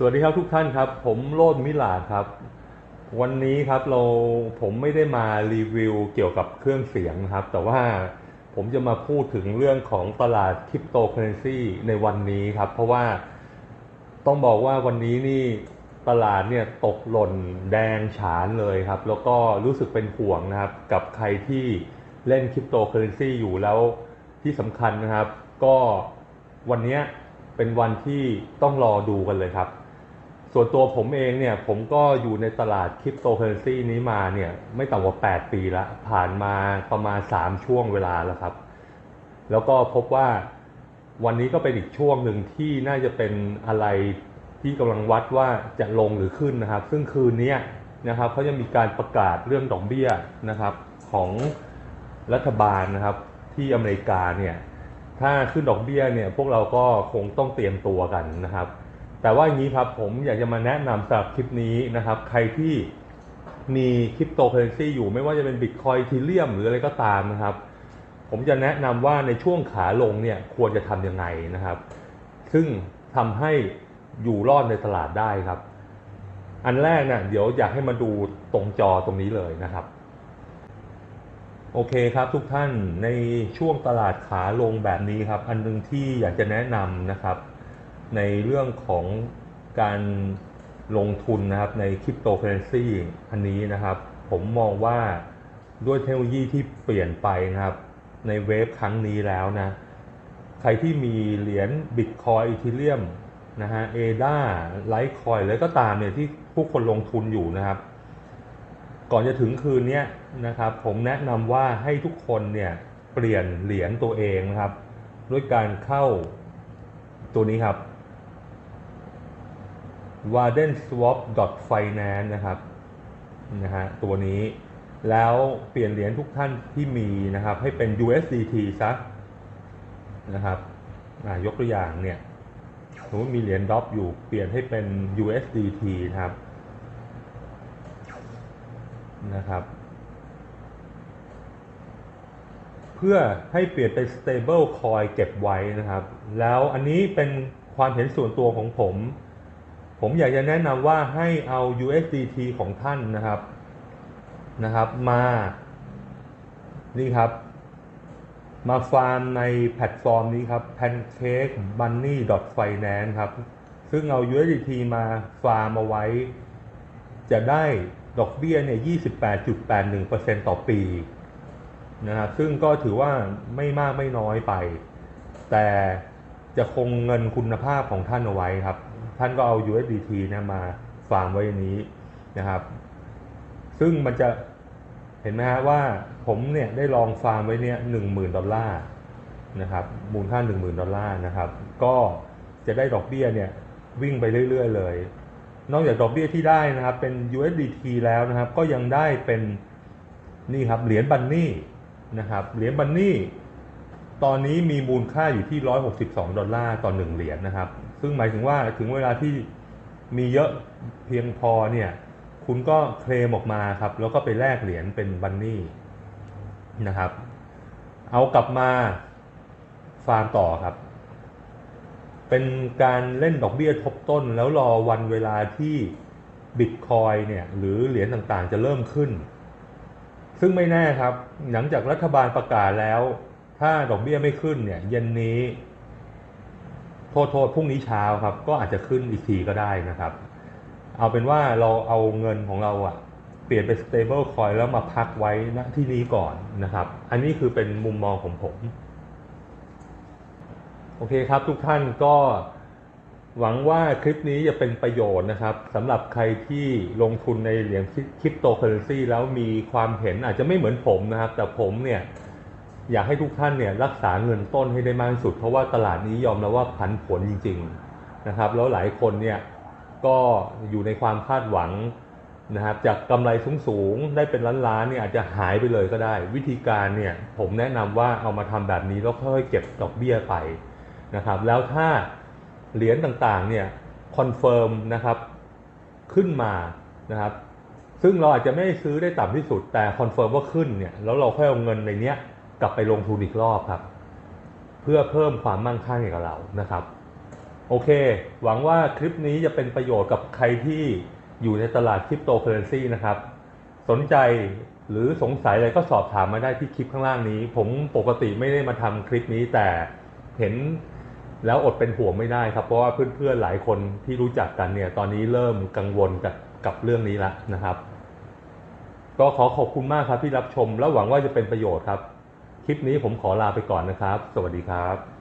สวัสดีครับทุกท่านครับ ผมโรดมิลาครับ วันนี้ครับเราผมไม่ได้มารีวิวเกี่ยวกับเครื่องเสียงครับ แต่ว่าผมจะมาพูดถึงเรื่องของตลาดคริปโตเคอเรนซีในวันนี้ครับ เพราะว่าต้องบอกว่าวันนี้นี่ตลาดเนี่ยตกหล่นแดงฉานเลยครับ แล้วก็รู้สึกเป็นห่วงนะครับ กับใครที่เล่นคริปโตเคอเรนซีอยู่แล้วที่สำคัญนะครับ ก็วันนี้เป็นวันที่ต้องรอดูกันเลยครับ ส่วนตัวผมเองเนี่ยผมก็อยู่ในตลาดคริปโตเคอเรนซีนี้มาเนี่ยไม่ต่ำกว่า 8 ปีละ ผ่านมาประมาณ 3 ช่วงเวลาแล้วครับ แล้วก็พบว่าวันนี้ก็เป็นอีกช่วงหนึ่งที่น่าจะเป็นอะไรที่กำลังวัดว่าจะลงหรือขึ้นนะครับ ซึ่งคืนนี้นะครับเขาจะมีการประกาศเรื่องดอกเบี้ยนะครับของรัฐบาลนะครับที่อเมริกาเนี่ยถ้าขึ้นดอกเบี้ยเนี่ยพวกเราก็คงต้องเตรียมตัวกันนะครับ แต่ว่าอย่างนี้ครับผมอยากจะมาแนะนำสำหรับคลิปนี้นะครับ ใครที่มีคริปโตเคอเรนซีอยู่ไม่ว่าจะเป็นบิตคอยทีเรียมหรืออะไรก็ตามนะครับ ผมจะแนะนำว่าในช่วงขาลงเนี่ยควรจะทำยังไงนะครับ ซึ่งทำให้อยู่รอดในตลาดได้ครับ อันแรกเนี่ยเดี๋ยวอยากให้มาดูตรงจอตรงนี้เลยนะครับ โอเคครับทุกท่านในช่วงตลาดขาลงแบบนี้ครับ อันหนึงที่อยากจะแนะนำนะครับ ในเรื่องของการลงทุนนะครับในคริปโตเคอเรนซีอันนี้นะครับ ผมมองว่าด้วยเทคโนโลยีที่เปลี่ยนไปนะครับ ในเวฟครั้งนี้แล้วนะ ใครที่มีเหรียญบิตคอยอีทีเรียมนะฮะเอดาไลท์คอยอะไรก็ตามเนี่ยที่ผู้คนลงทุนอยู่นะครับ ก่อนจะถึงคืนนี้นะครับ ผมแนะนำว่าให้ทุกคนเนี่ยเปลี่ยนเหรียญตัวเองนะครับ ด้วยการเข้าตัวนี้ครับ wardenswap.finance นะครับนะฮะตัวนี้แล้วเปลี่ยนเหรียญทุกท่านที่มีนะครับ ให้เป็น USDT ซะนะครับยกตัวอย่างเนี่ยสมมติมีเหรียญดอปอยู่เปลี่ยนให้เป็น USDT นะครับนะครับ เพื่อให้เปลี่ยนเป็น stable coin เก็บไว้นะครับ แล้วอันนี้เป็นความเห็นส่วนตัวของผม ผมอยากจะแนะนำว่าให้เอา USDT ของท่านนะครับนะครับมา นี่ครับ มาฟาร์มในแพลตฟอร์มนี้ครับ pancake bunny finance ครับ ซึ่งเอา USDT มาฟาร์มเอาไว้ จะได้ดอกเบี้ยเนี่ย28.81%ต่อปีนะครับซึ่งก็ถือว่าไม่มากไม่น้อยไป แต่จะคงเงินคุณภาพของท่านเอาไว้ครับ ท่านก็เอา USDT นะมาฟาร์มไว้นี้นะครับ ซึ่งมันจะเห็นไหมฮะว่าผมเนี่ยได้ลองฟาร์มไว้เนี่ยหนึ่งหมื่นดอลลาร์นะครับมูลค่าหนึ่งหมื่นดอลลาร์นะครับ ก็จะได้ดอกเบี้ยเนี่ยวิ่งไปเรื่อย ๆ เลย นอกจากดอกเบี้ยที่ได้นะครับ เป็น USDT แล้วนะครับ ก็ยังได้เป็นนี่ครับเหรียญบันนี่นะครับเหรียญบันนี่ตอนนี้มีมูลค่าอยู่ที่ 162 ดอลลาร์ต่อหนึ่งเหรียญนะครับ ซึ่งหมายถึงว่าถึงเวลาที่มีเยอะเพียงพอเนี่ยคุณก็เคลมออกมาครับ แล้วก็ไปแลกเหรียญเป็นบันนี่นะครับ เอากลับมาฟาร์มต่อครับ เป็นการเล่นดอกเบี้ยทบต้น แล้วรอวันเวลาที่บิตคอยเนี่ยหรือเหรียญต่างๆจะเริ่มขึ้น ซึ่งไม่แน่ครับ หลังจากรัฐบาลประกาศแล้ว ถ้าดอกเบี้ยไม่ขึ้นเนี่ยเย็นนี้ โทษโทษพรุ่งนี้เช้าครับ ก็อาจจะขึ้นอีกทีก็ได้นะครับ เอาเป็นว่าเราเอาเงินของเราอะเปลี่ยนเป็น stable coin แล้วมาพักไว้ณที่นี้ก่อนนะครับ อันนี้คือเป็นมุมมองของผม โอเคครับทุกท่านก็หวังว่าคลิปนี้จะเป็นประโยชน์นะครับสำหรับใครที่ลงทุนในเหรียญคริปโตเคอเรนซีแล้วมีความเห็นอาจจะไม่เหมือนผมนะครับ แต่ผมเนี่ย อยากให้ทุกท่านเนี่ยรักษาเงินต้นให้ได้มากที่สุด เพราะว่าตลาดนี้ยอมแล้วว่าผันผวนจริงๆนะครับแล้วหลายคนเนี่ยก็อยู่ในความคาดหวังนะครับจากกำไรสูงๆได้เป็นล้านๆเนี่ยอาจจะหายไปเลยก็ได้ วิธีการเนี่ยผมแนะนำว่าเอามาทำแบบนี้แล้วค่อยๆเก็บดอกเบี้ยไปนะครับแล้วถ้าเหรียญต่างๆเนี่ยคอนเฟิร์มนะครับขึ้นมานะครับซึ่งเราอาจจะไม่ได้ซื้อได้ต่ำที่สุดแต่คอนเฟิร์มว่าขึ้นเนี่ยแล้วเราค่อยเอาเงินในเนี้ย กลับไปลงทุนอีกรอบครับ เพื่อเพิ่มความมั่งคั่งให้กับเรานะครับ โอเค หวังว่าคลิปนี้จะเป็นประโยชน์กับใครที่อยู่ในตลาดคริปโตเคอเรนซีนะครับ สนใจหรือสงสัยอะไรก็สอบถามมาได้ที่คลิปข้างล่างนี้ ผมปกติไม่ได้มาทำคลิปนี้แต่เห็นแล้วอดเป็นห่วงไม่ได้ครับ เพราะว่าเพื่อนๆหลายคนที่รู้จักกันเนี่ย ตอนนี้เริ่มกังวลกับกับเรื่องนี้แล้วนะครับ ก็ขอขอบคุณมากครับที่รับชม แล้วหวังว่าจะเป็นประโยชน์ครับ คลิปนี้ผมขอลาไปก่อนนะครับ สวัสดีครับ